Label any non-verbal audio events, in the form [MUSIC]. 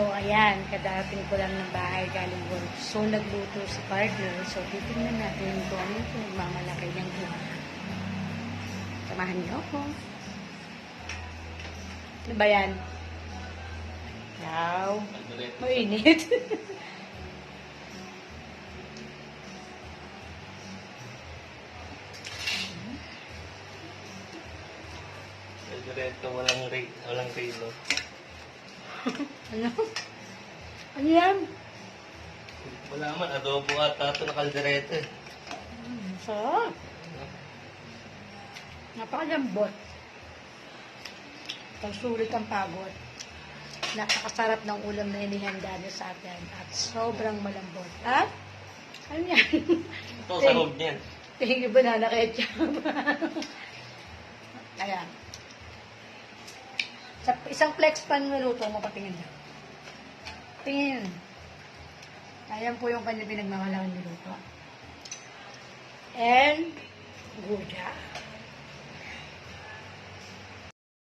So, ayan, kadating ko lang ng bahay galing work. So, nagluto si partner. So, titignan natin kung ano yung pinagmamalaki ng buhay. Samahan niyo ako. Ano ba yan? Yaw. Mainit. Diretso, walang ray, walang rilo. [LAUGHS] ano? Ano yan? Wala man, adobo ata ito na kalderete. Mm, sarap. Napakalambot. Pagsulit ang pagod. Napakasarap ng ulam na inihanda niya sa atin. At sobrang malambot. At, ano yan? Ito, sahog niyan. Tingin yung banana ketchup. Ayan. Sa isang flex pan niluto mo, patingin niya. Tingin. Ayan po yung kanya pinagmamalakan niluto. And, guda.